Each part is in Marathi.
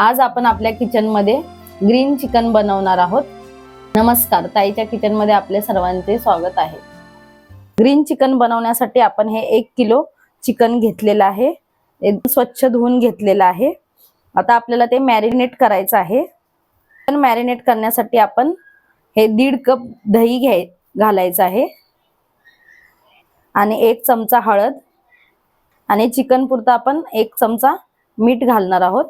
आज आपण आपल्या किचनमध्ये ग्रीन चिकन बनवणार आहोत. नमस्कार ताईच्या किचनमध्ये आपले सर्वांचे स्वागत आहे. ग्रीन चिकन बनवण्यासाठी आपण हे एक किलो चिकन घेतलेलं आहे. एकदम स्वच्छ धुवून घेतलेलं आहे. आता आपल्याला ते मॅरिनेट करायचं आहे. चिकन मॅरिनेट करण्यासाठी आपण हे दीड कप दही घ्याय घालायचं आहे. आणि एक चमचा हळद. आणि चिकन पुरता आपण एक चमचा मीठ घालणार आहोत.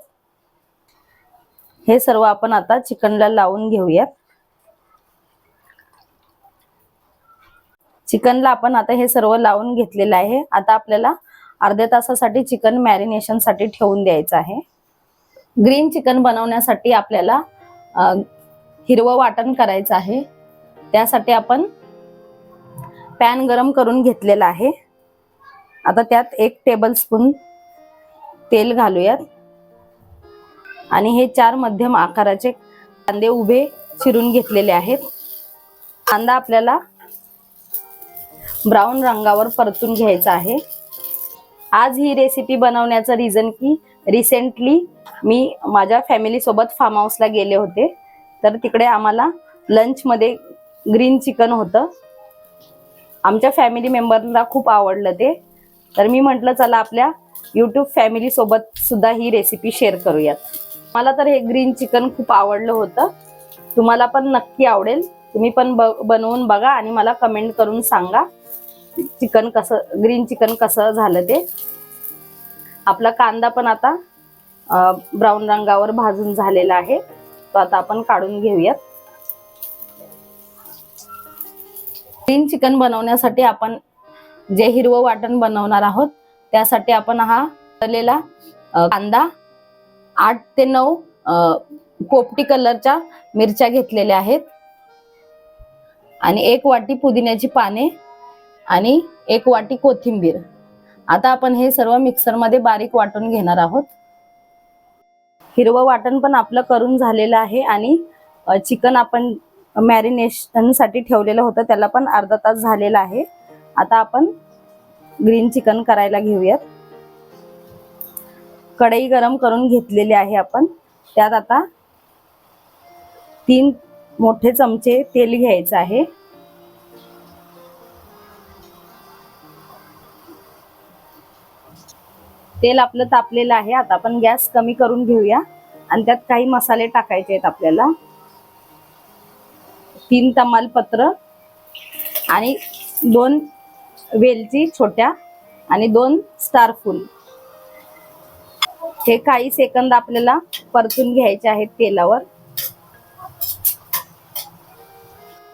हे सर्व आपण आता चिकनला लावून घेऊयात. चिकनला आपण आता हे सर्व लावून घेतलेलं आहे. आता आपल्याला अर्ध्या तासासाठी चिकन मॅरिनेशनसाठी ठेवून द्यायचं आहे. ग्रीन चिकन बनवण्यासाठी आपल्याला हिरवं वाटण करायचं आहे. त्यासाठी आपण पॅन गरम करून घेतलेला आहे. आता त्यात एक टेबल स्पून तेल घालूयात. आणि हे चार मध्यम आकाराचे कांदे उभे चिरून घेतलेले आहेत. कांदा आपल्याला ब्राऊन रंगावर परतून घ्यायचा आहे. आज ही रेसिपी बनवण्याचं रिझन की रिसेंटली मी माझ्या फॅमिलीसोबत फार्म हाऊसला गेले होते. तर तिकडे आम्हाला लंचमध्ये ग्रीन चिकन होतं. आमच्या फॅमिली मेंबरला खूप आवडलं ते. तर मी म्हटलं चला आपल्या यूट्यूब फॅमिलीसोबत सुद्धा ही रेसिपी शेअर करूयात. मला तर हे ग्रीन चिकन खूप आवडलं होतं. तुम्हाला पण नक्की आवडेल. तुम्ही पण ब- बनवून बघा आणि मला कमेंट करून सांगा चिकन कसं ग्रीन चिकन कसं झालं ते. आपला कांदा पण आता ब्राऊन रंगावर भाजून झालेला आहे. तो आता आपण काढून घेऊयात. ग्रीन चिकन बनवण्यासाठी आपण जे हिरवं वाटण बनवणार आहोत त्यासाठी आपण हा तळलेला कांदा आठ ते नऊ पोपटी कलरच्या मिरच्या घेतलेल्या आहेत. आणि एक वाटी पुदिन्याची पाने आणि एक वाटी कोथिंबीर. आता आपण हे सर्व मिक्सरमध्ये बारीक वाटून घेणार आहोत. हिरवं वाटण पण आपलं करून झालेलं आहे आणि चिकन आपण मॅरिनेशनसाठी ठेवलेलं होतं त्याला पण अर्धा तास झालेला आहे. आता आपण ग्रीन चिकन करायला घेऊयात. कढई गरम करून घेतलेली आहे आपण. त्यात आता तीन मोठे चमचे तेल घ्यायचं आहे. तेल आपलं तापलेलं आहे. आता आपण गॅस कमी करून घेऊया. आणि त्यात काही मसाले टाकायचे आहेत आपल्याला. तीन तमालपत्र आणि दोन वेलची छोट्या आणि दोन स्टार फुल. हे काही सेकंद आपल्याला परतून घ्यायचे आहेत तेलावर.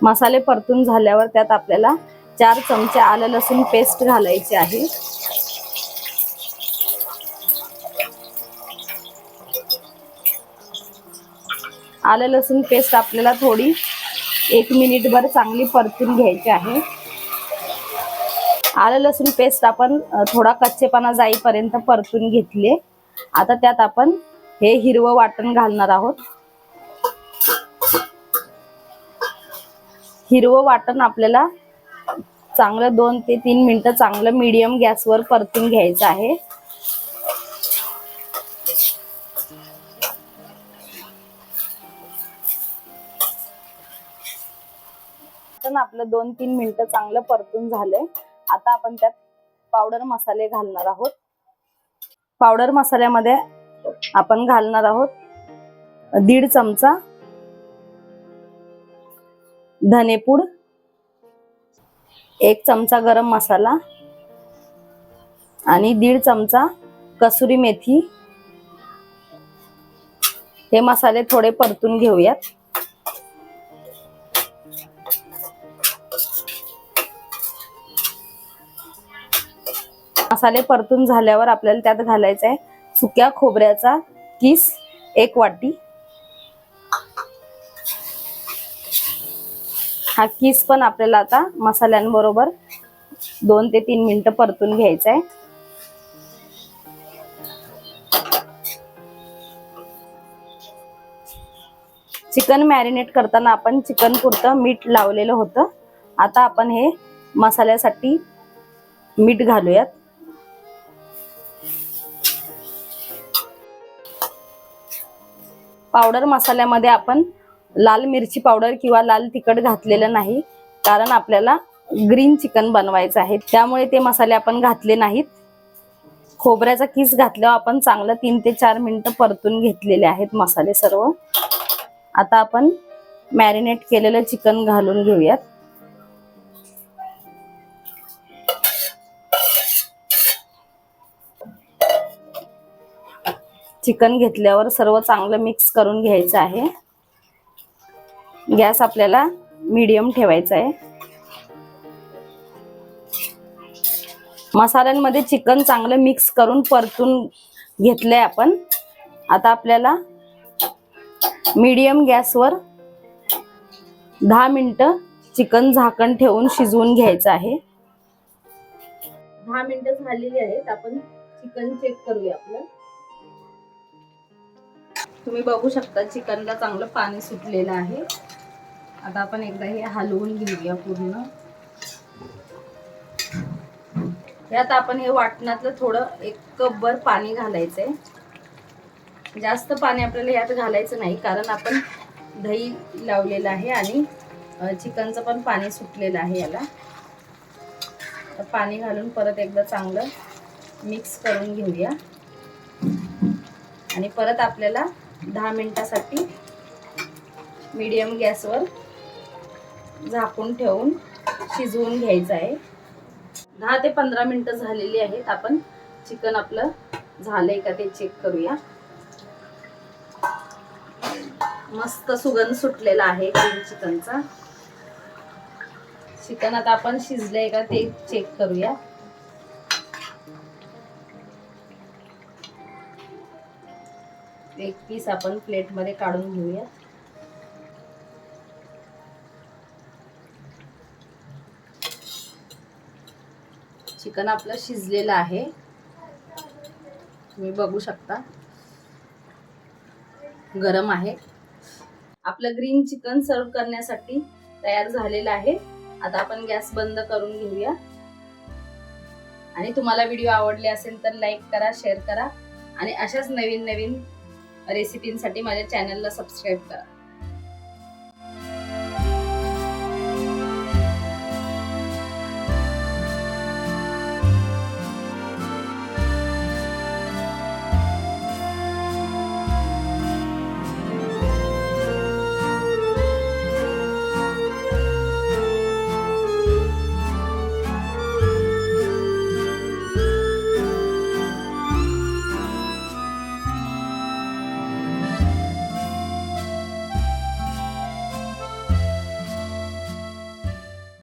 मसाले परतून झाल्यावर त्यात आपल्याला चार चमचे आलं लसूण पेस्ट घालायची आहे. आलं लसूण पेस्ट आपल्याला थोडी एक मिनिटभर चांगली परतून घ्यायची आहे. आलं लसूण पेस्ट आपण थोडा कच्चेपणा जाईपर्यंत परतून घेतले. आता त्यात आपण हे हिरवं वाटण घालणार आहोत. हिरवं वाटण आपल्याला चांगलं दोन ते तीन मिनिटं चांगलं मीडियम गॅसवर परतून घ्यायचं आहे. आपलं दोन तीन मिनिटं चांगलं परतून झालंय. आता आपण त्यात पावडर मसाले घालणार आहोत. पावडर मसाल्यामध्ये आपण घालणार आहोत. दीड चमचा धनेपूड एक चमचा गरम मसाला आणि दीड चमचा कसुरी मेथी. हे मसाले थोडे परतून घेऊयात. मसाले परतून झाल्यावर आपल्याला त्यात घालायचा आहे सुक्या खोबऱ्याचा किस एक वाटी. हा किस पण आपल्याला आता मसाल्यांबरोबर दोन ते तीन मिनिटं परतून घ्यायचा आहे. चिकन मॅरिनेट करताना आपण चिकन पुरतं मीठ लावलेलं होतं. आता आपण हे मसाल्यासाठी मीठ घालूयात. पावडर मसाल्यामध्ये आपण लाल मिरची पावडर किंवा लाल तिखट घातलेलं नाही कारण आपल्याला ग्रीन चिकन बनवायचं आहे. त्यामुळे ते मसाले आपण घातले नाहीत. खोबऱ्याचा किस घातल्यावर आपण चांगलं तीन ते चार मिनिटं परतून घेतलेले आहेत मसाले सर्व. आता आपण मॅरिनेट केलेलं चिकन घालून घेऊयात. चिकन घेतल्यावर सर्व चांगलं मिक्स करून घ्यायचं आहे. गॅस आपल्याला मीडियम ठेवायचा आहे. मसाल्यांमध्ये चिकन चांगलं मिक्स करून परतून घेतलंय आपण. आता आपल्याला मीडियम गॅसवर दहा मिनटं चिकन झाकण ठेवून शिजवून घ्यायचं आहे. दहा मिनटं झालेली आहेत आपण चिकन चेक करूया आपलं. तुम्ही बघू शकता चिकनला चांगलं पाणी सुटलेलं आहे. आता आपण एकदा हे हलवून घेऊया पूर्ण. यात आपण हे वाटणातलं थोडं एक कपभर पाणी घालायचंय. जास्त पाणी आपल्याला यात घालायचं नाही कारण आपण दही लावलेलं आहे आणि चिकनचं पण पाणी सुटलेलं आहे याला. तर पाणी घालून परत एकदा चांगलं मिक्स करून घेऊया. आणि परत आपल्याला दहा मिनिटासाठी मीडियम गॅसवर झाकून ठेवून शिजवून घ्यायचं आहे. दहा ते पंधरा मिनिटं झालेली आहेत. आपण चिकन आपलं झालंय का ते चेक करूया. मस्त सुगंध सुटलेला आहे ग्रीन चिकनचा चिकन आता आपण शिजलंय का ते चेक करूया. एक पीस आपण प्लेटमध्ये काढून घेऊया. चिकन आपलं शिजलेलं आहे. तुम्ही बघू शकता. गरम आहे. आपलं ग्रीन चिकन सर्व करण्यासाठी तयार झालेलं आहे. आता आपण गॅस बंद करून घेऊया. आणि तुम्हाला व्हिडिओ आवडले असेल तर लाईक करा शेअर करा. आणि अशाच नवीन नवीन रेसिपींसाठी माझ्या चॅनलला सबस्क्राईब करा.